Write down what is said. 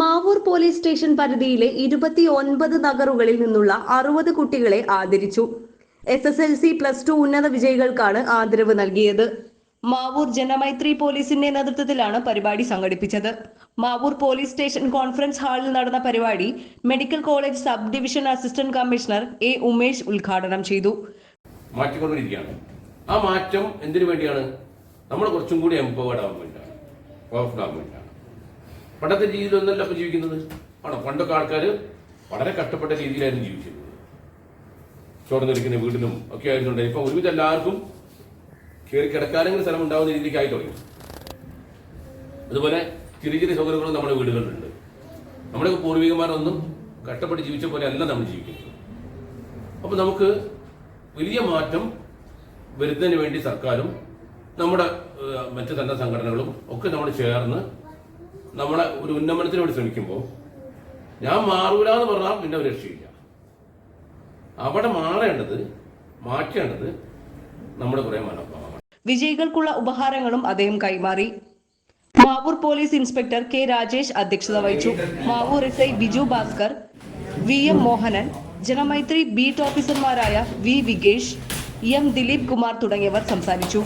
Mavoor police station പരിധിയിലെ ഇരുപത്തി ഒൻപത് നഗറുകളിൽ നിന്നുള്ള അറുപത് കുട്ടികളെ ആദരിച്ചു. S S L C plus two ഉന്നത വിജയികൾക്കാണ് ആദരവ് നൽകിയത്. മാവൂർ ജനമൈത്രി പോലീസിന്റെ നേതൃത്വത്തിലാണ് പരിപാടി സംഘടിപ്പിച്ചത്. മാവൂർ പോലീസ് സ്റ്റേഷൻ കോൺഫറൻസ് ഹാളിൽ നടന്ന പരിപാടി medical college sub division assistant commissioner A Umesh ഉദ്ഘാടനം ചെയ്തു. മാറ്റിക്കൊണ്ടിരിക്കുകയാണ് ആ മാറ്റം എന്തിനു വേണ്ടിയാണ്? നമ്മൾ കുറച്ചും കൂടി എംപവേർഡ് ആവാൻ വേണ്ടിയാണ്. പവർഫുൾ ആവാൻ വേണ്ടിയാണ്. പണ്ടത്തെ രീതിയിൽ ഒന്നല്ല അപ്പൊ ജീവിക്കുന്നത്. ആണോ? പണ്ടൊക്കെ ആൾക്കാർ വളരെ കഷ്ടപ്പെട്ട രീതിയിലായിരുന്നു ജീവിച്ചിരുന്നത്. ചോർന്നിരിക്കുന്ന വീടിലും ഒക്കെ ആയിരുന്നുണ്ട്. ഇപ്പൊ ഒരുവിധം എല്ലാവർക്കും കയറി കിടക്കാനെങ്കിലും സ്ഥലം ഉണ്ടാവുന്ന രീതിയിലേക്ക് ആയി തുടങ്ങി. അതുപോലെ ചെറിയ ചെറിയ സൗകര്യങ്ങളും നമ്മുടെ വീടുകളിലുണ്ട്. നമ്മുടെ പൂർവികന്മാരൊന്നും കഷ്ടപ്പെട്ട് ജീവിച്ച പോലെ അല്ല നമ്മൾ ജീവിക്കുന്നത്. അപ്പൊ നമുക്ക് വലിയ മാറ്റം വരുന്നതിന് വേണ്ടി സർക്കാരും നമ്മുടെ മറ്റു തന്നെ സംഘടനകളും ഒക്കെ നമ്മൾ ചേർന്ന് നമ്മളെ ഒരു ഉന്നമനത്തിന് വേണ്ടി ശ്രമിക്കുമ്പോൾ ഞാൻ മാറൂല എന്ന് പറഞ്ഞാൽ പിന്നെ ഒരു രക്ഷയില്ല. അവിടെ മാറേണ്ടത് മാറ്റേണ്ടത് നമ്മുടെ കുറെ മനോഭാവമാണ് വിജയികൾക്കുള്ള ഉപഹാരങ്ങളും അദ്ദേഹം കൈമാറി. Mavoor police inspector K Rajesh അധ്യക്ഷത വഹിച്ചു. Mavoor S I Biju Bhaskar V M Mohanan Janamaithri beat ഓഫീസർമാരായ വി വിഗേഷ് എം ദിലീപ് കുമാർ തുടങ്ങിയവർ സംസാരിച്ചു